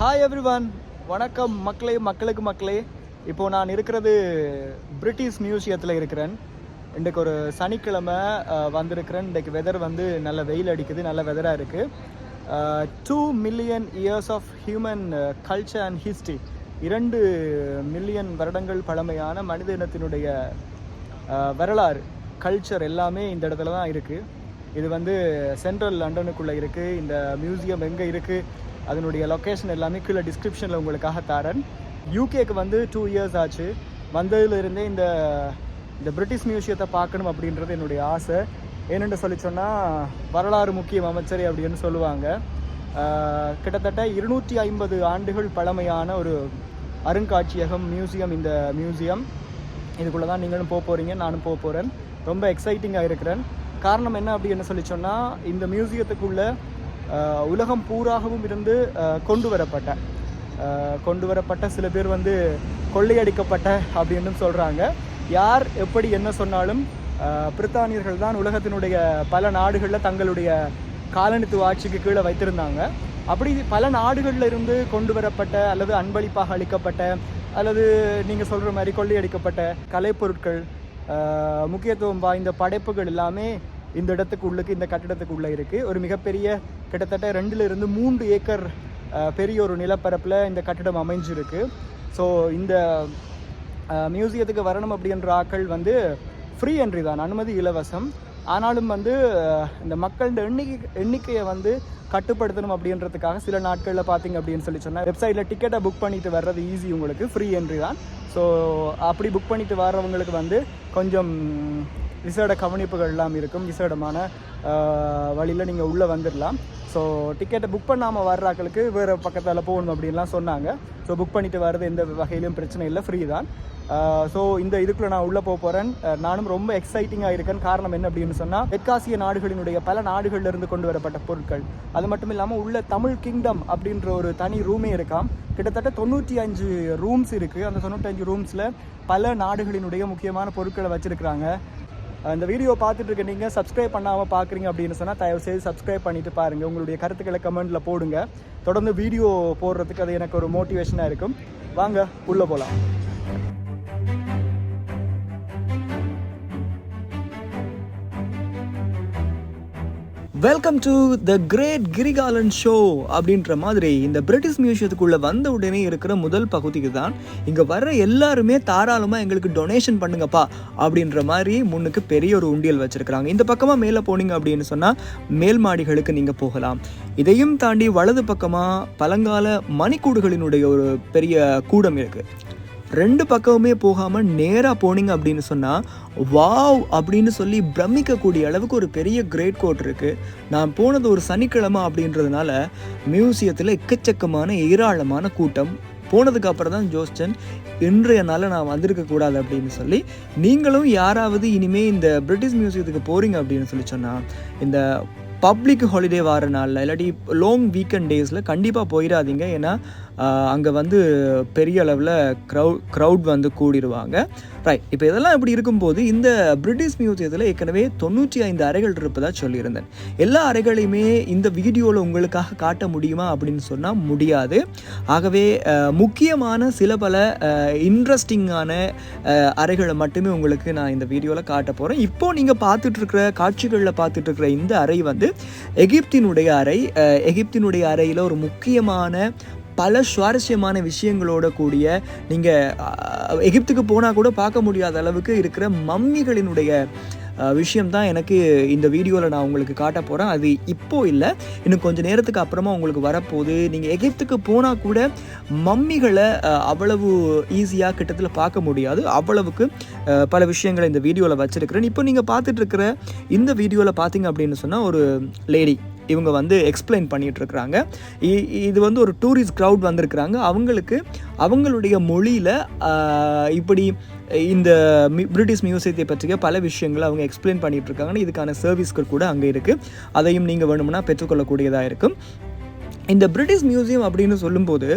Hi everyone வணக்கம் மக்களே மக்களுக்கு மக்களே. இப்போ நான் இருக்கிறது பிரிட்டிஷ் மியூசியத்தில் இருக்கிறேன். இன்றைக்கு ஒரு சனிக்கிழமை வந்திருக்கிறேன். இன்றைக்கு வெதர் வந்து நல்ல வெயில் அடிக்குது நல்ல வெதராக இருக்குது two million years of human culture and history இரண்டு மில்லியன் வருடங்கள் பழமையான மனித இனத்தினுடைய வரலாறு கல்ச்சர் எல்லாமே இந்த இடத்துல தான் இருக்குது இது வந்து சென்ட்ரல் லண்டனுக்குள்ளே இருக்குது இந்த மியூசியம் எங்கே இருக்குது அதனுடைய லொக்கேஷன் எல்லாமே கீழே டிஸ்கிரிப்ஷனில் உங்களுக்காக தரேன். யூகேக்கு வந்து டூ இயர்ஸ் ஆச்சு. வந்ததுலேருந்தே இந்த இந்த பிரிட்டிஷ் மியூசியத்தை பார்க்கணும் அப்படின்றது என்னுடைய ஆசை. ஏனென்று சொல்லி சொன்னால் வரலாறு முக்கிய அமைச்சர் அப்படின்னு சொல்லுவாங்க. கிட்டத்தட்ட இருநூற்றி ஐம்பது ஆண்டுகள் பழமையான ஒரு அருங்காட்சியகம் மியூசியம் இந்த மியூசியம் இதுக்குள்ளே தான் நீங்களும் போக போகிறீங்க நானும் போக போகிறேன் ரொம்ப எக்ஸைட்டிங்காக இருக்கிறேன். காரணம் என்ன அப்படின்னு சொல்லி சொன்னால் இந்த மியூசியத்துக்குள்ளே உலகம் பூராகவும் இருந்து கொண்டு வரப்பட்ட கொண்டு வரப்பட்ட சில பேர் வந்து கொள்ளையடிக்கப்பட்ட அப்படின்னு சொல்கிறாங்க யார் எப்படி என்ன சொன்னாலும் பிரித்தானியர்கள் தான் உலகத்தினுடைய பல நாடுகளில் தங்களுடைய காலனித்துவ ஆட்சிக்கு கீழே வைத்திருந்தாங்க. அப்படி பல நாடுகளில் இருந்து கொண்டு வரப்பட்ட அல்லது அன்பளிப்பாக அளிக்கப்பட்ட அல்லது நீங்கள் சொல்கிற மாதிரி கொள்ளையடிக்கப்பட்ட கலைப்பொருட்கள் முக்கியத்துவம் வாய்ந்த படைப்புகள் எல்லாமே இந்த இடத்துக்கு உள்ளுக்கு இந்த கட்டிடத்துக்கு உள்ளே இருக்குது ஒரு மிகப்பெரிய கிட்டத்தட்ட ரெண்டுலேருந்து மூன்று ஏக்கர் பெரிய ஒரு நிலப்பரப்பில் இந்த கட்டிடம் அமைஞ்சிருக்கு. ஸோ இந்த மியூசியத்துக்கு வரணும் அப்படின்ற ஆட்கள் வந்து ஃப்ரீ என்ட்ரி தான் அனுமதி இலவசம். ஆனாலும் வந்து இந்த மக்களோட எண்ணிக்கை எண்ணிக்கையை வந்து கட்டுப்படுத்தணும் அப்படின்றதுக்காக சில நாட்களில் பார்த்தீங்க அப்படின்னு சொல்லி சொன்னால் வெப்சைட்டில் டிக்கெட்டை புக் பண்ணிட்டு வர்றது ஈஸி உங்களுக்கு ஃப்ரீ என்ட்ரி தான். ஸோ அப்படி புக் பண்ணிட்டு வர்றவங்களுக்கு வந்து கொஞ்சம் விசேட கவனிப்புகள் எல்லாம் இருக்கும். விசேடமான வழியில் நீங்கள் உள்ளே வந்துடலாம் ஸோ டிக்கெட்டை புக் பண்ணாமல் வர்றாக்களுக்கு வேறு பக்கத்தில் போகணும் அப்படின்லாம் சொன்னாங்க. ஸோ புக் பண்ணிட்டு வர்றது எந்த வகையிலும் பிரச்சனை இல்லை ஃப்ரீ தான். ஸோ இந்த இதுக்குள்ளே நான் உள்ளே போக போகிறேன் நானும் ரொம்ப எக்ஸைட்டிங்காக இருக்கேன். காரணம் என்ன அப்படின்னு சொன்னால் தெற்காசிய நாடுகளினுடைய பல நாடுகளிலிருந்து கொண்டு வரப்பட்ட பொருட்கள். அது மட்டும் இல்லாமல் உள்ள தமிழ் கிங்டம் அப்படின்ற ஒரு தனி ரூமே இருக்காம். கிட்டத்தட்ட தொண்ணூற்றி அஞ்சு ரூம்ஸ் இருக்குது அந்த தொண்ணூற்றஞ்சு ரூம்ஸில் பல நாடுகளினுடைய முக்கியமான பொருட்களை வச்சுருக்கிறாங்க. இந்த வீடியோ பார்த்துட்டு இருக்க நீங்கள் சப்ஸ்கிரைப் பண்ணாமல் பார்க்குறீங்க அப்படின்னு சொன்னால் தயவு செய்து சப்ஸ்கிரைப் பண்ணிட்டு பாருங்கள் உங்களுடைய கருத்துக்களை கமெண்ட்டில் போடுங்க. தொடர்ந்து வீடியோ போடுறதுக்கு அது எனக்கு ஒரு மோட்டிவேஷனாக இருக்கும். வாங்க உள்ளே போகலாம் வெல்கம் டு த கிரேட் கிரிகாலன் ஷோ அப்படின்ற மாதிரி இந்த பிரிட்டிஷ் மியூசியத்துக்குள்ளே வந்த உடனே இருக்கிற முதல் பகுதிக்கு தான் இங்கே வர்ற எல்லாருமே தாராளமாக எங்களுக்கு டொனேஷன் பண்ணுங்கப்பா அப்படின்ற மாதிரி முன்னுக்கு பெரிய ஒரு உண்டியல் வச்சுருக்கிறாங்க. இந்த பக்கமாக மேலே போனீங்க அப்படின்னு சொன்னால் மேல் மாடிகளுக்கு நீங்கள் போகலாம். இதையும் தாண்டி வலது பக்கமாக பழங்கால மணிக்கூடுகளினுடைய ஒரு பெரிய கூடம் இருக்குது ரெண்டு பக்கமுமே போகாமல் நேராக போனீங்க அப்படின்னு சொன்னால் வாவ்! அப்படின்னு சொல்லி பிரமிக்கக்கூடிய அளவுக்கு ஒரு பெரிய கிரேட் கோட் இருக்குது நான் போனது ஒரு சனிக்கிழமை அப்படின்றதுனால மியூசியத்தில் எக்கச்சக்கமான ஏராளமான கூட்டம். போனதுக்கு அப்புறம் தான் ஜோஸ்டன் இன்றைய நாளில் நான் வந்திருக்க கூடாது அப்படின்னு சொல்லி நீங்களும் யாராவது இனிமேல் இந்த பிரிட்டிஷ் மியூசியத்துக்கு போகிறீங்க அப்படின்னு சொல்லி சொன்னால் இந்த பப்ளிக் ஹாலிடே வர நாளில் இல்லாட்டி லாங் வீக்கெண்ட் டேஸில் கண்டிப்பாக போயிடாதீங்க. ஏன்னா அங்கே வந்து பெரிய அளவில் க்ரௌ க்ரௌட் வந்து கூடிடுவாங்க ரைட் இப்போ இதெல்லாம் இப்படி இருக்கும்போது இந்த பிரிட்டிஷ் மியூசியத்தில் ஏற்கனவே தொண்ணூற்றி ஐந்து அறைகள் இருப்பதாக சொல்லியிருந்தேன். எல்லா அறைகளையுமே இந்த வீடியோவில் உங்களுக்காக காட்ட முடியுமா அப்படின்னு சொன்னால் முடியாது. ஆகவே முக்கியமான சில பல இன்ட்ரெஸ்டிங்கான அறைகளை மட்டுமே உங்களுக்கு நான் இந்த வீடியோவில் காட்ட போகிறேன் இப்போது நீங்கள் பார்த்துட்ருக்கிற காட்சிகளில் பார்த்துட்ருக்கிற இந்த அறை வந்து எகிப்தினுடைய அறை. எகிப்தினுடைய அறையில் ஒரு முக்கியமான பல சுவாரஸ்யமான விஷயங்களோட கூடிய நீங்கள் எகிப்துக்கு போனால் கூட பார்க்க முடியாத அளவுக்கு இருக்கிற மம்மிகளினுடைய விஷயம் தான் எனக்கு இந்த வீடியோவில் நான் உங்களுக்கு காட்ட போகிறேன் அது இப்போ இல்லை. இன்னும் கொஞ்சம் நேரத்துக்கு அப்புறமா உங்களுக்கு வரப்போகுது. நீங்கள் எகிப்துக்கு போனால் கூட மம்மிகளை அவ்வளவு ஈஸியாக கிட்டத்தில் பார்க்க முடியாது. அவ்வளவுக்கு பல விஷயங்களை இந்த வீடியோவில் வச்சுருக்கிறேன். இப்போ நீங்கள் பார்த்துட்ருக்கிற இந்த வீடியோவில் பார்த்தீங்க அப்படின்னு சொன்னால் ஒரு லேடி இவங்க வந்து எக்ஸ்பிளைன் பண்ணிகிட்ருக்குறாங்க இருக்கிறாங்க இ- இது வந்து ஒரு டூரிஸ்ட் க்ரௌட் வந்திருக்கிறாங்க. அவங்களுக்கு அவங்களுடைய மொழியில் இப்படி இந்த பிரிட்டிஷ் மியூசியத்தை பற்றிய பல விஷயங்களை அவங்க எக்ஸ்பிளைன் பண்ணிட்டு இதுக்கான சர்வீஸ்கள் கூட அங்கே இருக்குது அதையும் நீங்கள் வேணும்னா பெற்றுக்கொள்ளக்கூடியதாக இருக்கும். இந்த பிரிட்டிஷ் மியூசியம் அப்படின்னு சொல்லும்போது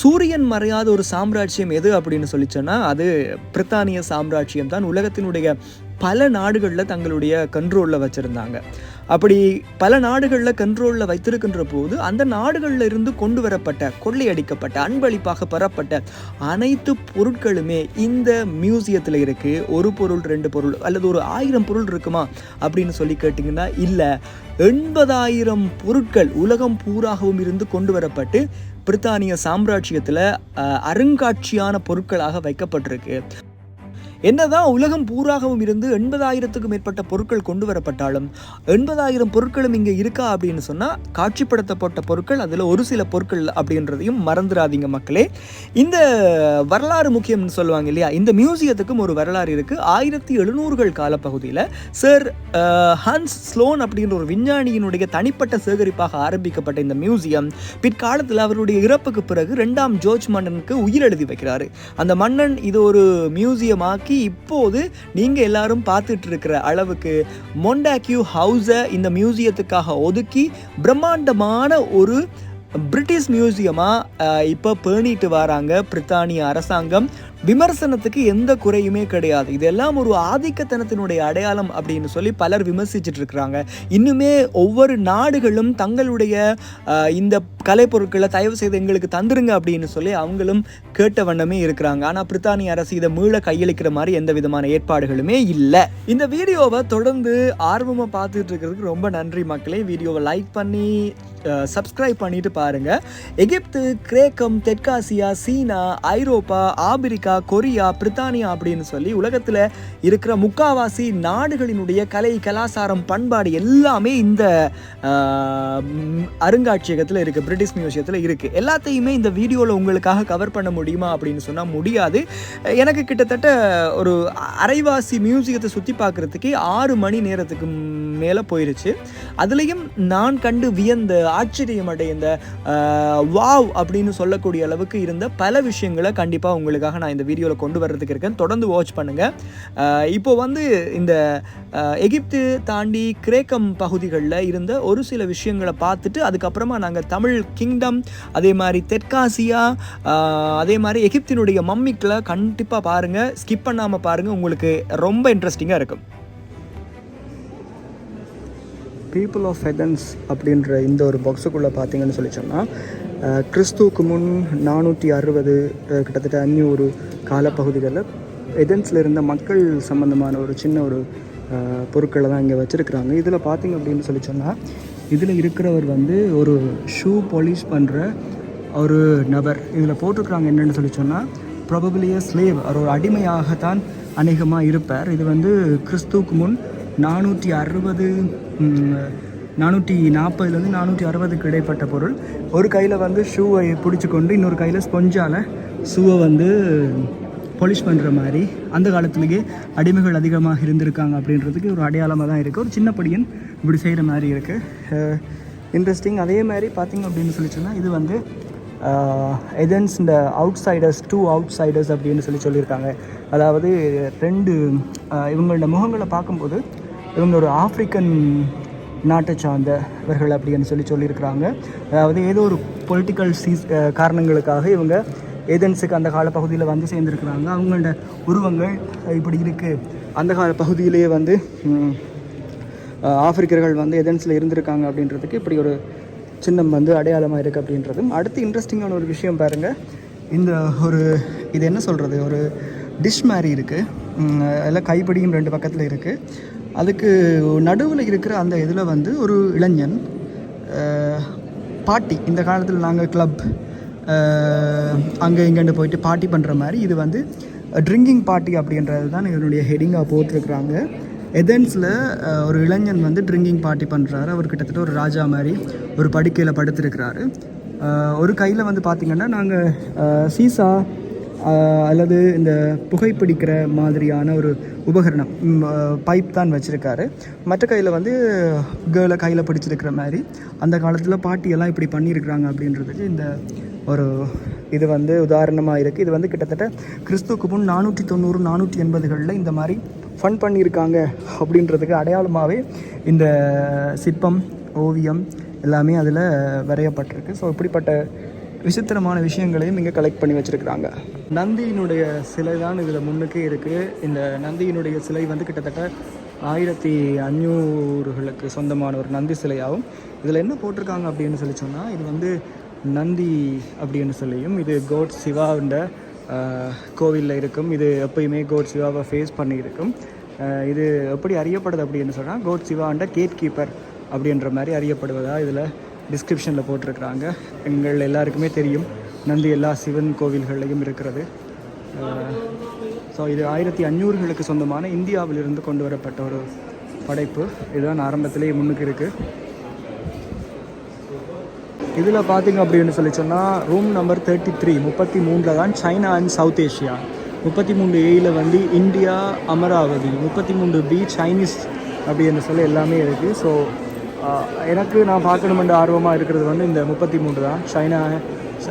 சூரியன் மறையாத ஒரு சாம்ராஜ்யம் எது அப்படின்னு சொல்லிச்சோன்னா அது பிரித்தானிய சாம்ராஜ்யம் தான் உலகத்தினுடைய பல நாடுகளில் தங்களுடைய கண்ட்ரோலில் வச்சுருந்தாங்க. அப்படி பல நாடுகளில் கண்ட்ரோலில் வைத்திருக்கின்ற போது அந்த நாடுகளில் இருந்து கொண்டு வரப்பட்ட கொள்ளையடிக்கப்பட்ட அன்பளிப்பாக பெறப்பட்ட அனைத்து பொருட்களுமே இந்த மியூசியத்தில் இருக்குது ஒரு பொருள் ரெண்டு பொருள் அல்லது ஒரு ஆயிரம் பொருள் இருக்குமா அப்படின்னு சொல்லி கேட்டிங்கன்னா இல்லை. எண்பதாயிரம் பொருட்கள் உலகம் பூராகவும் இருந்து கொண்டு வரப்பட்டு பிரித்தானிய சாம்ராஜ்யத்தில் அருங்காட்சியான பொருட்களாக வைக்கப்பட்டிருக்கு. என்னதான் உலகம் பூராகவும் இருந்து எண்பதாயிரத்துக்கும் மேற்பட்ட பொருட்கள் கொண்டு வரப்பட்டாலும் எண்பதாயிரம் பொருட்களும் இங்கே இருக்கா அப்படின்னு சொன்னால் காட்சிப்படுத்தப்பட்ட பொருட்கள் அதில் ஒரு சில பொருட்கள் அப்படின்றதையும் மறந்துடாதீங்க மக்களே. இந்த வரலாறு முக்கியம்னு சொல்லுவாங்க இல்லையா? இந்த மியூசியத்துக்கும் ஒரு வரலாறு இருக்குது ஆயிரத்தி எழுநூறுகள் காலப்பகுதியில் சார் ஹன்ஸ் ஸ்லோன் அப்படின்ற ஒரு விஞ்ஞானியினுடைய தனிப்பட்ட சேகரிப்பாக ஆரம்பிக்கப்பட்ட இந்த மியூசியம் பிற்காலத்தில் அவருடைய இறப்புக்கு பிறகு ரெண்டாம் ஜோர்ஜ் மன்னனுக்கு உயிர் எழுதி வைக்கிறாரு. அந்த மன்னன் இது ஒரு மியூசியமாக மியூசியமாக்கி இப்போது நீங்கள் எல்லாரும் பார்த்துட்டு இருக்கிற அளவுக்கு மொண்டாக்யூ ஹவுஸை இந்த மியூசியத்துக்காக ஒதுக்கி பிரம்மாண்டமான ஒரு பிரிட்டிஷ் மியூசியமாக இப்போ பேணிட்டு வராங்க பிரித்தானிய அரசாங்கம். விமர்சனத்துக்கு எந்த குறையுமே கிடையாது. இதெல்லாம் ஒரு ஆதிக்கத்தனத்தினுடைய அடையாளம் அப்படின்னு சொல்லி பலர் விமர்சிச்சுட்டு இருக்கிறாங்க. இன்னுமே ஒவ்வொரு நாடுகளும் தங்களுடைய இந்த கலைப்பொருட்களை தயவு செய்து எங்களுக்கு தந்துருங்க அப்படின்னு சொல்லி அவங்களும் கேட்ட வண்ணமே இருக்கிறாங்க. ஆனால் பிரித்தானிய அரசு இதை மீள கையளிக்கிற மாதிரி எந்த விதமான ஏற்பாடுகளுமே இல்லை. இந்த வீடியோவை தொடர்ந்து ஆர்வமாக பார்த்துட்டு இருக்கிறதுக்கு ரொம்ப நன்றி மக்களே. வீடியோவை லைக் பண்ணி சப்ஸ்கிரைப் பண்ணிட்டு பாருங்கள் எகிப்து கிரேக்கம் தெற்காசியா சீனா ஐரோப்பா ஆப்பிரிக்கா கொரியா பிரித்தானியா அப்படின்னு சொல்லி உலகத்தில் இருக்கிற முக்காவாசி நாடுகளினுடைய கலை கலாச்சாரம் பண்பாடு எல்லாமே இந்த அருங்காட்சியகத்தில் இருக்குது பிரிட்டிஷ் மியூசியத்தில் இருக்குது எல்லாத்தையுமே இந்த வீடியோவில் உங்களுக்காக கவர் பண்ண முடியுமா அப்படின்னு சொன்னால் முடியாது. எனக்கு கிட்டத்தட்ட ஒரு அரைவாசி மியூசியத்தை சுற்றி பார்க்குறதுக்கு ஆறு மணி நேரத்துக்கு மேலே போயிருச்சு. அதுலேயும் நான் கண்டு வியந்த ஆச்சரியம் அடைந்த வாவ் அப்படின்னு சொல்லக்கூடிய அளவுக்கு இருந்த பல விஷயங்களை கண்டிப்பாக உங்களுக்காக நான் இந்த வீடியோவில் கொண்டு வர்றதுக்கு இருக்கேன். தொடர்ந்து வாட்ச் பண்ணுங்கள் இப்போ வந்து இந்த எகிப்து தாண்டி கிரேக்கம் பகுதிகளில் இருந்த ஒரு சில விஷயங்களை பார்த்துட்டு அதுக்கப்புறமா நாங்கள் தமிழ் கிங்டம் அதே மாதிரி தெற்காசியா அதே மாதிரி எகிப்தினுடைய மம்மிக்கில் கண்டிப்பாக பாருங்கள் ஸ்கிப் பண்ணாமல் பாருங்கள் உங்களுக்கு ரொம்ப இன்ட்ரெஸ்டிங்காக இருக்கும். பீப்புள் ஆஃப் ஹெதன்ஸ் அப்படின்ற இந்த ஒரு பாக்ஸுக்குள்ளே பார்த்தீங்கன்னு சொல்லி சொன்னால் கிறிஸ்துவுக்கு முன் நானூற்றி அறுபது கிட்டத்தட்ட அஞ்சூறு காலப்பகுதிகளில் எதன்ஸில் இருந்த மக்கள் சம்பந்தமான ஒரு சின்ன ஒரு பொருட்களை தான் இங்கே வச்சுருக்குறாங்க. இதில் பார்த்திங்க அப்படின்னு சொல்லி சொன்னால் இதில் இருக்கிறவர் வந்து ஒரு ஷூ பாலிஷ் பண்ணுற ஒரு நபர். இதில் போட்டிருக்கிறாங்க என்னென்னு சொல்லி சொன்னால் ப்ராபபிளிய ஸ்லேவ் அவர் ஒரு அடிமையாகத்தான் அநேகமாக இருப்பார். இது வந்து கிறிஸ்துவுக்கு முன் நானூற்றி அறுபது நானூற்றி நாற்பதுலேருந்து நானூற்றி அறுபதுக்கு இடைப்பட்ட பொருள். ஒரு கையில் வந்து ஷூவை பிடிச்சி கொண்டு இன்னொரு கையில் ஸ்பொஞ்சால் ஷூவை வந்து பொலிஷ் பண்ணுற மாதிரி. அந்த காலத்துலேயே அடிமைகள் அதிகமாக இருந்திருக்காங்க அப்படின்றதுக்கு ஒரு அடையாளமாக தான் இருக்குது ஒரு சின்ன படியன் இப்படி செய்கிற மாதிரி இருக்குது இன்ட்ரெஸ்டிங் அதே மாதிரி பார்த்திங்க அப்படின்னு சொல்லி சொன்னால் இது வந்து எதன்ஸ் இந்த outsiders to outsiders அப்படின்னு சொல்லி சொல்லியிருக்காங்க. அதாவது ரெண்டு இவங்களோட முகங்களை பார்க்கும்போது இவங்க ஒரு ஆப்பிரிக்கன் நாட்டை சார்ந்தவர்கள் அப்படின்னு சொல்லி சொல்லியிருக்கிறாங்க. அதாவது ஏதோ ஒரு பொலிட்டிக்கல் சீஸ் காரணங்களுக்காக இவங்க ஏதென்ஸுக்கு அந்த கால பகுதியில் வந்து சேர்ந்துருக்குறாங்க. அவங்களோட உருவங்கள் இப்படி இருக்குது அந்த கால பகுதியிலேயே வந்து ஆப்பிரிக்கர்கள் வந்து எதன்ஸில் இருந்திருக்காங்க அப்படின்றதுக்கு இப்படி ஒரு சின்னம் வந்து அடையாளமாக இருக்குது அப்படின்றதும். அடுத்து இன்ட்ரெஸ்டிங்கான ஒரு விஷயம் பாருங்கள் இந்த ஒரு இது என்ன சொல்கிறது ஒரு டிஷ் மாதிரி இருக்குது எல்லாம் கைப்பிடியும் ரெண்டு பக்கத்தில் இருக்குது அதுக்கு நடுவில் இருக்கிற அந்த இதில் வந்து ஒரு இளைஞன் பாட்டி. இந்த காலத்தில் நாங்கள் கிளப் அங்கே இங்கேண்டு போயிட்டு பார்ட்டி பண்ணுற மாதிரி இது வந்து ட்ரிங்கிங் பார்ட்டி அப்படின்றது தான் இதனுடைய ஹெடிங்காக போட்டிருக்கிறாங்க. எதன்ஸில் ஒரு இளைஞன் வந்து ட்ரிங்கிங் பார்ட்டி பண்ணுறாரு அவர் கிட்டத்தட்ட ஒரு ராஜா மாதிரி ஒரு படுக்கையில் படுத்திருக்கிறாரு. ஒரு கையில் வந்து பார்த்திங்கன்னா நாங்கள் சீசா அல்லது இந்த புகைப்பிடிக்கிற மாதிரியான ஒரு உபகரணம் பைப் தான் வச்சுருக்காரு. மற்ற கையில் வந்து கேர்ளை கையில் பிடிச்சிருக்கிற மாதிரி அந்த காலத்தில் பாட்டியெல்லாம் இப்படி பண்ணியிருக்கிறாங்க அப்படின்றதுக்கு இந்த ஒரு இது வந்து உதாரணமாக இருக்குது இது வந்து கிட்டத்தட்ட கிறிஸ்துவுக்கு முன் நானூற்றி தொண்ணூறு நானூற்றி எண்பதுகளில் இந்த மாதிரி ஃபன் பண்ணியிருக்காங்க அப்படின்றதுக்கு அடையாளமாகவே இந்த சிற்பம் ஓவியம் எல்லாமே அதில் வரையப்பட்டிருக்கு. ஸோ இப்படிப்பட்ட விசித்திரமான விஷயங்களையும் இங்கே கலெக்ட் பண்ணி வச்சுருக்குறாங்க. நந்தியினுடைய சிலை தான் இதில் முன்னுக்கே இருக்குது இந்த நந்தியினுடைய சிலை வந்து கிட்டத்தட்ட ஆயிரத்தி அஞ்சூறுகளுக்கு சொந்தமான ஒரு நந்தி சிலையாகும். இதில் என்ன போட்டிருக்காங்க அப்படின்னு சொல்லி சொன்னால் இது வந்து நந்தி அப்படின்னு சொல்லியும் இது கோட் சிவாண்ட கோவிலில் இருக்கும். இது எப்பயுமே கோட் சிவாவை ஃபேஸ் பண்ணியிருக்கும். இது எப்படி அறியப்படுது அப்படின்னு சொன்னால் கோட் சிவாண்ட கேட் கீப்பர் அப்படின்ற மாதிரி அறியப்படுவதா இதில் டிஸ்கிரிப்ஷனில் போட்டிருக்கிறாங்க. எங்கள் எல்லாருக்குமே தெரியும். நந்தி எல்லா சிவன் கோவில்கள்லையும் இருக்கிறது. ஸோ இது ஆயிரத்தி அஞ்சூறுகளுக்கு சொந்தமான இந்தியாவிலிருந்து கொண்டு வரப்பட்ட ஒரு படைப்பு. இதுதான் ஆரம்பத்திலேயே முன்னுக்கு இருக்குது இதில் பார்த்தீங்க அப்படின்னு சொல்லி சொன்னால் ரூம் நம்பர் தேர்ட்டி த்ரீ முப்பத்தி மூணில் தான் சைனா அண்ட் சவுத் ஏஷியா முப்பத்தி மூணு ஏயில் வந்து இந்தியா அமராவதி. முப்பத்தி மூணு பி சைனீஸ் அப்படின்னு சொல்லி எல்லாமே இருக்குது ஸோ எனக்கு நான் பார்க்கணுமென்ற ஆர்வமாக இருக்கிறது வந்து இந்த முப்பத்தி மூணு தான். China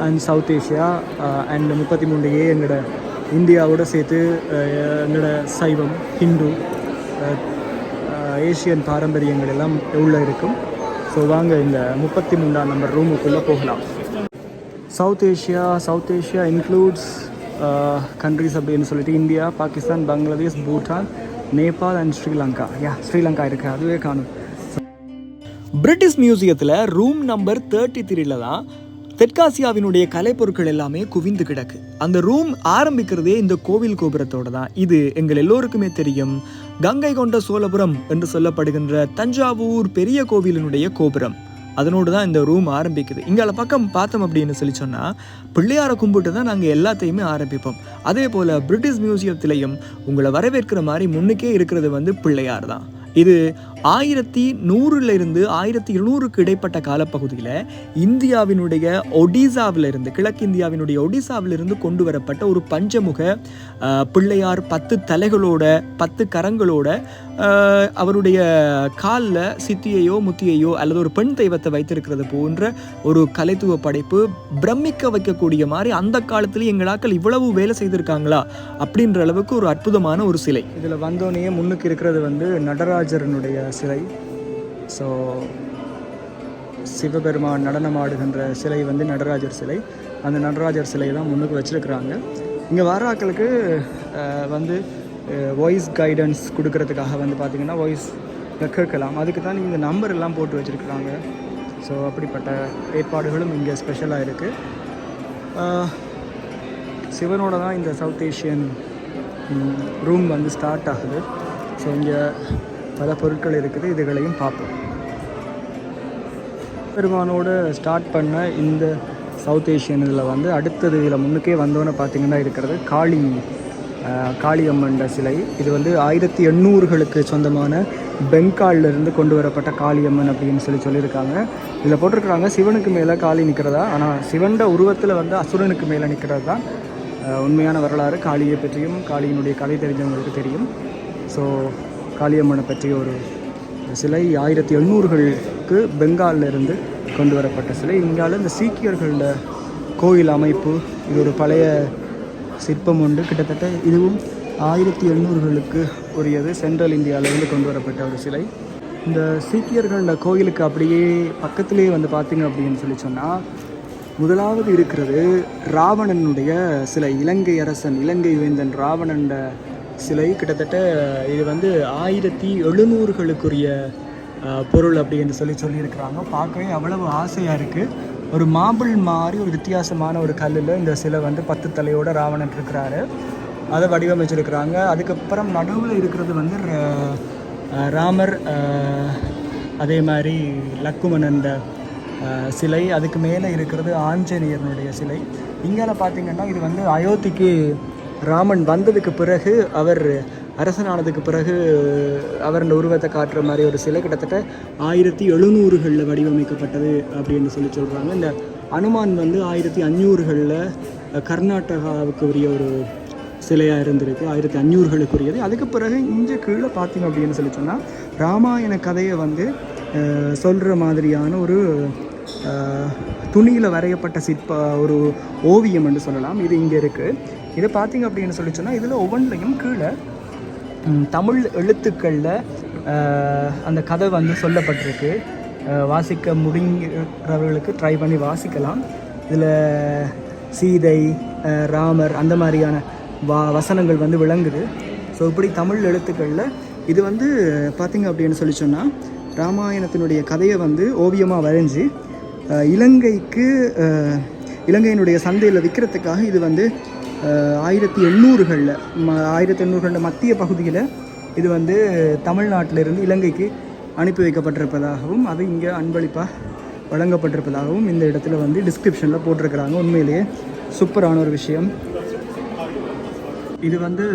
and South Asia and முப்பத்தி மூணு ஏ எங்களோட இந்தியாவோட சேர்த்து எங்களோட சைவம் ஹிந்து ஏஷியன் ஏசியன் பாரம்பரியங்கள் எல்லாம் உள்ள இருக்கும். ஸோ வாங்க இந்த முப்பத்தி மூணாம் நம்பர் ரூமுக்குள்ளே போகலாம். South Asia South Asia includes countries அப்படின்னு சொல்லிட்டு India Pakistan Bangladesh Bhutan Nepal and Sri Lanka. Yeah Sri Lanka இருக்குது அதுவே காணும். பிரிட்டிஷ் மியூசியத்தில் ரூம் நம்பர் தேர்ட்டி த்ரீல தான் தெற்காசியாவினுடைய கலைப்பொருட்கள் எல்லாமே குவிந்து கிடக்கு. அந்த ரூம் ஆரம்பிக்கிறதே இந்த கோவில் கோபுரத்தோட தான். இது எங்கள் எல்லோருக்குமே தெரியும். கங்கை கொண்ட சோழபுரம் என்று சொல்லப்படுகின்ற தஞ்சாவூர் பெரிய கோவிலினுடைய கோபுரம். அதனோடு தான் இந்த ரூம் ஆரம்பிக்குது. இங்கே பக்கம் பார்த்தோம் அப்படின்னு சொல்லி சொன்னால் பிள்ளையாரை கும்பிட்டு தான் நாங்கள் எல்லாத்தையுமே ஆரம்பிப்போம். அதே போல் பிரிட்டிஷ் மியூசியத்திலையும் உங்களை வரவேற்கிற மாதிரி முன்னுக்கே இருக்கிறது வந்து பிள்ளையார் தான். இது ஆயிரத்தி நூறுலேருந்து ஆயிரத்தி இருநூறுக்கு இடைப்பட்ட காலப்பகுதியில் இந்தியாவினுடைய ஒடிசாவிலிருந்து கிழக்கிந்தியாவினுடைய ஒடிசாவிலிருந்து கொண்டு வரப்பட்ட ஒரு பஞ்சமுக பிள்ளையார் பத்து தலைகளோட பத்து கரங்களோட அவருடைய காலில் சித்தியையோ முத்தியையோ அல்லது ஒரு பெண் தெய்வத்தை வைத்திருக்கிறது போன்ற ஒரு கலைத்துவ படைப்பு பிரமிக்க வைக்கக்கூடிய மாதிரி அந்த காலத்துல எங்களாக்கள் இவ்வளவு வேலை செய்திருக்காங்களா அப்படின்ற அளவுக்கு ஒரு அற்புதமான ஒரு சிலை. இதில் வந்தோடனே முன்னுக்கு இருக்கிறது வந்து நடராஜரனுடைய சிலை. ஸோ சிவபெருமான் நடனமாடுகின்ற சிலை வந்து நடராஜர் சிலை. அந்த நடராஜர் சிலை தான் முன்னுக்கு வச்சுருக்குறாங்க. இங்கே வர வந்து வாய்ஸ் கைடன்ஸ் கொடுக்கறதுக்காக வந்து பார்த்திங்கன்னா வாய்ஸ் கேட்கலாம். அதுக்கு தான் இந்த நம்பர் எல்லாம் போட்டு வச்சுருக்குறாங்க. ஸோ அப்படிப்பட்ட ஏற்பாடுகளும் இங்கே ஸ்பெஷலாக இருக்குது சிவனோட தான் இந்த சவுத் ஏஷியன் ரூம் வந்து ஸ்டார்ட் ஆகுது. ஸோ இங்கே பல பொருட்கள் இருக்குது இதுகளையும் பார்ப்போம். பெருமானோட ஸ்டார்ட் பண்ண இந்த சவுத் ஏஷியன் இதில் வந்து அடுத்தது இதில் முன்னுக்கே வந்தோன்னு பார்த்தீங்கன்னா இருக்கிறது காளி காளியம்மன் சிலை. இது வந்து ஆயிரத்தி எண்ணூறுகளுக்கு சொந்தமான பெங்கால்ல இருந்து கொண்டு வரப்பட்ட காளியம்மன் அப்படின்னு சொல்லி சொல்லியிருக்காங்க. இதில் போட்டிருக்கிறாங்க சிவனுக்கு மேலே காளி நிற்கிறதா ஆனால் சிவண்ட உருவத்தில் வந்து அசுரனுக்கு மேலே நிற்கிறது தான் உண்மையான வரலாறு. காளியை பற்றியும் காளியினுடைய கதை தெரிஞ்சவங்களுக்கு தெரியும். ஸோ காளியம்மனை பற்றிய ஒரு சிலை ஆயிரத்தி எழுநூறுகளுக்கு பெங்காலில் இருந்து கொண்டு வரப்பட்ட சிலை. இங்கால இந்த சீக்கியர்களோட கோயில் அமைப்பு இது ஒரு பழைய சிற்பம் உண்டு. கிட்டத்தட்ட இதுவும் ஆயிரத்தி எழுநூறுகளுக்கு உரியது சென்ட்ரல் இந்தியாவிலேருந்து கொண்டு வரப்பட்ட ஒரு சிலை. இந்த சீக்கியர்களோட கோயிலுக்கு அப்படியே பக்கத்திலேயே வந்து பார்த்தீங்க அப்படின்னு சொல்லி சொன்னால் முதலாவது இருக்கிறது ராவணனுடைய சிலை. இலங்கை அரசன் இலங்கை வேந்தன் ராவணன்ட சிலை. கிட்டத்தட்ட இது வந்து ஆயிரத்தி எழுநூறுகளுக்குரிய பொருள் அப்படின்னு சொல்லி சொல்லியிருக்கிறாங்க. பார்க்கவே அவ்வளவு ஆசையாக இருக்குது ஒரு மாபிள் மாதிரி ஒரு வித்தியாசமான ஒரு கல்லில் இந்த சிலை வந்து பத்து தலையோட ராவணன் இருக்கிறாரு. அதை வடிவமைச்சிருக்கிறாங்க. அதுக்கப்புறம் நடுவில் இருக்கிறது வந்து ராமர் அதே மாதிரி லக்குமன் அந்த சிலை. அதுக்கு மேலே இருக்கிறது ஆஞ்சநேயர்னுடைய சிலை. இங்கே பார்த்தீங்கன்னா இது வந்து அயோத்திக்கு ராமன் வந்ததுக்கு பிறகு அவர் அரசனானதுக்கு பிறகு அவரோட உருவத்தை காட்டுற மாதிரி ஒரு சிலை கிட்டத்தட்ட ஆயிரத்தி எழுநூறுகளில் வடிவமைக்கப்பட்டது அப்படின்னு சொல்லி சொல்கிறாங்க இந்த அனுமான் வந்து ஆயிரத்தி அஞ்சூறுகளில் கர்நாடகாவுக்கு உரிய ஒரு சிலையாக இருந்திருக்கு. ஆயிரத்தி அஞ்சூறுகளுக்குரியது. அதுக்கு பிறகு இங்கே கீழே பார்த்தீங்க அப்படின்னு சொல்லி சொன்னால் ராமாயண கதையை வந்து சொல்கிற மாதிரியான ஒரு துணியில் வரையப்பட்ட சிற்ப ஒரு ஓவியம் என்று சொல்லலாம். இது இங்கே இருக்குது இதை பார்த்திங்க அப்படின்னு சொல்லி சொன்னால் இதில் ஒவ்வொன்றையும் கீழே தமிழ் எழுத்துக்களில் அந்த கதை வந்து சொல்லப்பட்டிருக்கு. வாசிக்க முடிங்கிறவர்களுக்கு ட்ரை பண்ணி வாசிக்கலாம். இதில் சீதை ராமர் அந்த மாதிரியான வா வசனங்கள் வந்து விளங்குது. ஸோ இப்படி தமிழ் எழுத்துக்களில் இது வந்து பார்த்திங்க அப்படின்னு சொல்லி சொன்னால் ராமாயணத்தினுடைய கதையை வந்து ஓவியமாக வரைஞ்சி இலங்கைக்கு இலங்கையினுடைய சந்தையில் விற்கிறதுக்காக இது வந்து ஆயிரத்தி எண்ணூறுகளில் ம ஆயிரத்தி எண்ணூறுகளில் மத்திய பகுதியில் இது வந்து தமிழ்நாட்டிலிருந்து இலங்கைக்கு அனுப்பி வைக்கப்பட்டிருப்பதாகவும் அது இங்கே அன்பளிப்பாக வழங்கப்பட்டிருப்பதாகவும் இந்த இடத்துல வந்து டிஸ்கிரிப்ஷனில் போட்டிருக்கிறாங்க. உண்மையிலேயே சூப்பரான ஒரு விஷயம். இது வந்து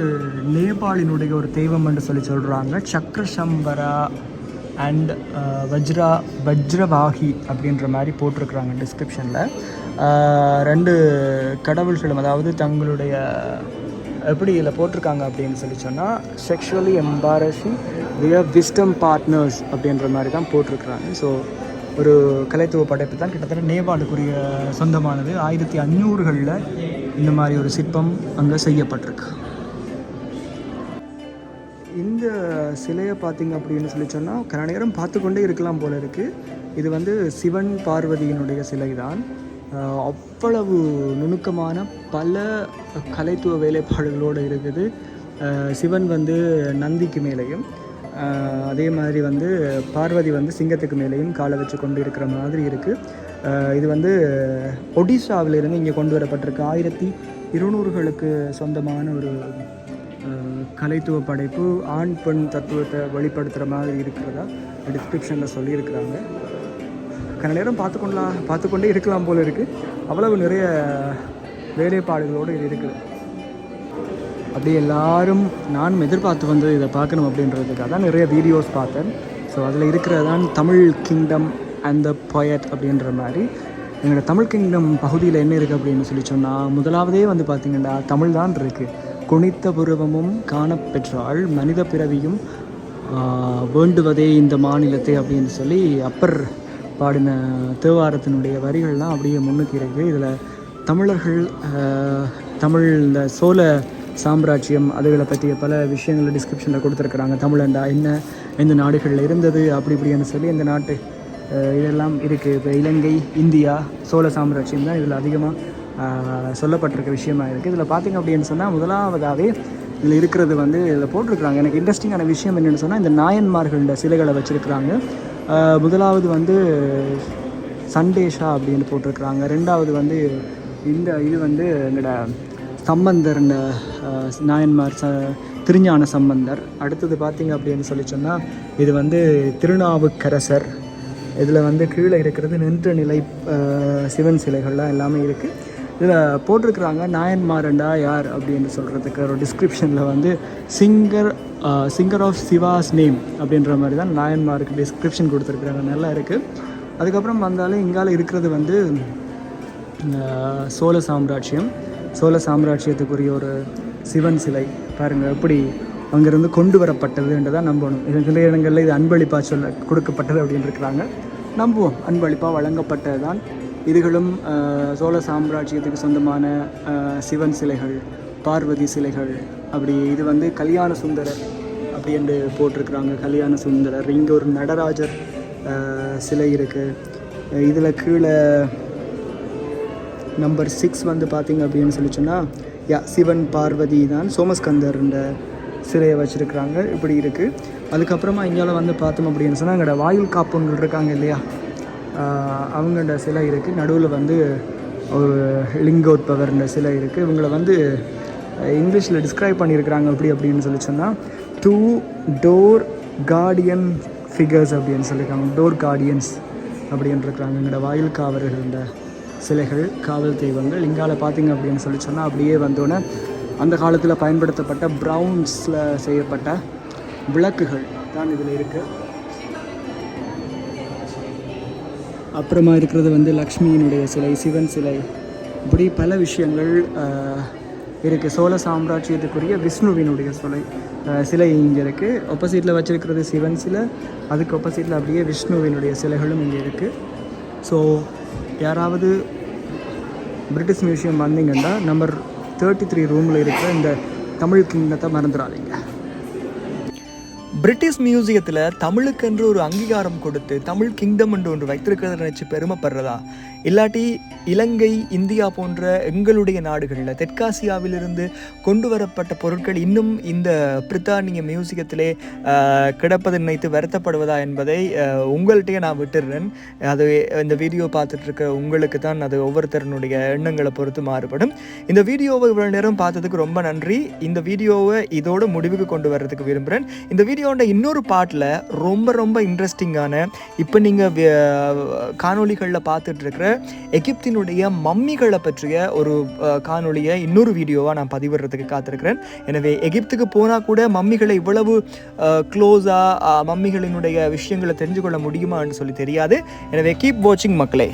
நேபாளினுடைய ஒரு தெய்வம் என்று சொல்லி சொல்கிறாங்க சக்கரசம்பரா அண்ட் uh, வஜ்ரா வஜ்ரவாகி அப்படின்ற மாதிரி போட்டிருக்கிறாங்க டிஸ்கிரிப்ஷனில் ரெண்டு கடவுள்களும் அதாவது தங்களுடைய எப்படி இதில் போட்டிருக்காங்க அப்படின்னு சொல்லி சொன்னால் sexually embarrassing where wisdom partners அப்படின்ற மாதிரி தான் போட்டிருக்கிறாங்க. ஸோ ஒரு கலைத்துவ படைப்பு தான். கிட்டத்தட்ட நேபாளுக்குரிய சொந்தமானது. ஆயிரத்தி அஞ்சூறுகளில் இந்த மாதிரி ஒரு சிற்பம் அங்கே செய்யப்பட்டிருக்கு. இந்த சிலையை பார்த்தீங்க அப்படின்னு சொல்லி சொன்னால் கன நேரம் பார்த்து கொண்டே இருக்கலாம் போல இருக்குது இது வந்து சிவன் பார்வதியினுடைய சிலை தான் அவ்வளவு நுணுக்கமான பல கலைத்துவ வேலைப்பாடுகளோடு இருக்குது. சிவன் வந்து நந்திக்கு மேலேயும் அதே மாதிரி வந்து பார்வதி வந்து சிங்கத்துக்கு மேலேயும் காலை வச்சு கொண்டு இருக்கிற மாதிரி இருக்குது இது வந்து ஒடிசாவிலிருந்து இங்கே கொண்டு வரப்பட்டிருக்கு. ஆயிரத்தி இருநூறுகளுக்கு சொந்தமான ஒரு கலைத்துவ படைப்பு ஆண் பெண் தத்துவத்தை வெளிப்படுத்துகிற மாதிரி இருக்கிறதா? டிஸ்கிரிப்ஷனில் சொல்லியிருக்கிறாங்க. கன நேரம் பார்த்துக்கொள்ளலாம் பார்த்துக்கொண்டே இருக்கலாம் போல் இருக்குது அவ்வளவு நிறைய வேலைப்பாடுகளோடு இது இருக்குது. அப்படி எல்லாரும் நானும் எதிர்பார்த்து வந்து இதை பார்க்கணும் அப்படின்றதுக்காக தான் நிறைய வீடியோஸ் பார்த்தேன். ஸோ அதில் இருக்கிறதான் Tamil kingdom and the poet அப்படின்ற மாதிரி. எங்களோட தமிழ் கிங்டம் பகுதியில் என்ன இருக்குது அப்படின்னு சொல்லி சொன்னால் முதலாவதே வந்து பார்த்திங்கன்னா தமிழ் தான் இருக்குது குனித்த புருவமும் காணப்பெற்றால் மனித பிறவியும் வேண்டுவதே இந்த மாநிலத்தை அப்படின்னு சொல்லி அப்பர் பாடின தேவாரத்தினுடைய வரிகள்லாம் அப்படியே முன்னுக்கு இருக்குது இதில் தமிழர்கள் தமிழ் இந்த சோழ சாம்ராஜ்யம் அதுகளை பற்றிய பல விஷயங்களை டிஸ்கிரிப்ஷனில் கொடுத்துருக்குறாங்க. தமிழண்டா என்ன எந்த நாடுகளில் இருந்தது அப்படி இப்படின்னு சொல்லி இந்த நாட்டு இதெல்லாம் இருக்குது இப்போ இலங்கை இந்தியா சோழ சாம்ராஜ்யம் தான் இதில் அதிகமாக சொல்லப்பட்டிருக்க விஷயமா இருக்குது இதில் பார்த்திங்க அப்படின்னு சொன்னால் முதலாவதாகவே இதில் இருக்கிறது வந்து இதில் போட்டிருக்கிறாங்க. எனக்கு இன்ட்ரெஸ்டிங்கான விஷயம் என்னென்னு சொன்னால் இந்த நாயன்மார்களோட சிலைகளை வச்சுருக்கிறாங்க. முதலாவது வந்து சண்டேஷா அப்படின்னு போட்டிருக்கிறாங்க. ரெண்டாவது வந்து இந்த இது வந்து எங்களோட சம்பந்தர் இந்த, நாயன்மார் ச திருஞான சம்பந்தர். அடுத்தது பார்த்திங்க அப்படின்னு சொல்லி சொன்னால் இது வந்து திருநாவுக்கரசர். இதில் வந்து கீழே இருக்கிறது நின்ற நிலை சிவன் சிலைகள்லாம் எல்லாமே இருக்குது இதில் போட்டிருக்கிறாங்க. நாயன்மாரண்டா யார் அப்படின்னு சொல்கிறதுக்கு ஒரு டிஸ்கிரிப்ஷனில் வந்து singer singer of Shiva's name அப்படின்ற மாதிரி தான் நாயன்மாருக்கு டிஸ்கிரிப்ஷன் கொடுத்துருக்குறாங்க. நல்லா இருக்குது அதுக்கப்புறம் வந்தாலும் இங்கால இருக்கிறது வந்து சோழ சாம்ராஜ்யம். சோழ சாம்ராஜ்யத்துக்குரிய ஒரு சிவன் சிலை. பாருங்கள் எப்படி அங்கேருந்து கொண்டு வரப்பட்டதுன்றதை நம்பணும். இது சில இடங்களில் இது அன்பளிப்பாக சொல்ல கொடுக்கப்பட்டது அப்படின்னு இருக்கிறாங்க. நம்புவோம். அன்பளிப்பாக வழங்கப்பட்டது தான் இதுகளும் சோழ சாம்ராஜ்யத்துக்கு சொந்தமான சிவன் சிலைகள் பார்வதி சிலைகள் அப்படி இது வந்து கல்யாண சுந்தரர் அப்படி என்று போட்டிருக்கிறாங்க. கல்யாண சுந்தரர். இங்கே ஒரு நடராஜர் சிலை இருக்குது இதில் கீழே நம்பர் சிக்ஸ் வந்து பார்த்திங்க அப்படின்னு சொல்லி சொன்னால் யா சிவன் பார்வதி தான் சோமஸ்கந்தர்ன்ற சிலையை வச்சுருக்குறாங்க. இப்படி இருக்குது அதுக்கப்புறமா இங்கால வந்து பார்த்தோம் அப்படின்னு சொன்னால் அங்கே வாயில் காப்புங்கள் இருக்காங்க இல்லையா? அவங்களோட சிலை இருக்குது நடுவில் வந்து ஒரு லிங்கோத்பவர்ன்ற சிலை இருக்குது இவங்களை வந்து இங்கிலீஷில் டிஸ்கிரைப் பண்ணியிருக்கிறாங்க அப்படி அப்படின்னு சொல்லி சொன்னால் டூ டோர் கார்டியன் ஃபிகர்ஸ் அப்படின்னு சொல்லியிருக்காங்க டோர் கார்டியன்ஸ் அப்படின்னு இருக்கிறாங்க எங்களோட வாயில் காவலர்கள சிலைகள் காவல் தெய்வங்கள். இங்கால பார்த்தீங்க அப்படின்னு சொல்லி சொன்னால் அப்படியே வந்தோடனே அந்த காலத்தில் பயன்படுத்தப்பட்ட ப்ரௌன்ஸில் செய்யப்பட்ட விளக்குகள் தான் இதில் இருக்குது அப்புறமா இருக்கிறது வந்து லக்ஷ்மியினுடைய சிலை சிவன் சிலை. இப்படி பல விஷயங்கள் இருக்குது சோழ சாம்ராஜ்யத்துக்குரிய விஷ்ணுவினுடைய சிலை சிலை இங்கே இருக்குது ஒப்போசிட்டில் வச்சுருக்கிறது சிவன் சிலை அதுக்கு ஒப்போசிட்டில் அப்படியே விஷ்ணுவினுடைய சிலைகளும் இங்கே இருக்குது ஸோ யாராவது பிரிட்டிஷ் மியூசியம் வந்தீங்கன்னா நம்பர் தேர்ட்டி த்ரீ ரூமில் இருக்கிற இந்த தமிழ் கிங்டத்தை மறந்துடாதீங்க. பிரிட்டிஷ் மியூசியத்தில் தமிழுக்கென்று ஒரு அங்கீகாரம் கொடுத்து தமிழ் கிங்டம் என்று ஒன்று வைத்திருக்கிறத நினச்சி பெருமைப்படுறதா? இல்லாட்டி இலங்கை இந்தியா போன்ற எங்களுடைய நாடுகளில் தெற்காசியாவிலிருந்து கொண்டு வரப்பட்ட பொருட்கள் இன்னும் இந்த பிரித்தானிய மியூசியத்திலே கிடப்பதை நினைத்து வருத்தப்படுவதா என்பதை உங்கள்கிட்டயே நான் விட்டுடுறேன் அது இந்த வீடியோ பார்த்துட்ருக்க உங்களுக்கு தான் அது ஒவ்வொருத்தருனுடைய எண்ணங்களை பொறுத்து மாறுபடும். இந்த வீடியோவை இவ்வளோ நேரம் பார்த்ததுக்கு ரொம்ப நன்றி. இந்த வீடியோவை இதோட முடிவுக்கு கொண்டு வர்றதுக்கு விரும்புகிறேன் இந்த வீடியோட இன்னொரு பாட்டில் ரொம்ப ரொம்ப இன்ட்ரெஸ்டிங்கான இப்போ நீங்கள் காணொளிகளில் பார்த்துட்டு இருக்கிற எகிப்தினுடைய மம்மிகளை பற்றிய ஒரு காணொலியை காணொளியை இன்னொரு வீடியோவாக நான் பதிவிடுறதுக்கு காத்திருக்கிறேன். எனவே எகிப்துக்கு போனால் கூட மம்மிகளை இவ்வளவு க்ளோஸாக மம்மிகளினுடைய விஷயங்களை தெரிஞ்சு கொள்ள முடியுமான்னு சொல்லி தெரியாது. எனவே கீப் வாட்சிங் மக்களே.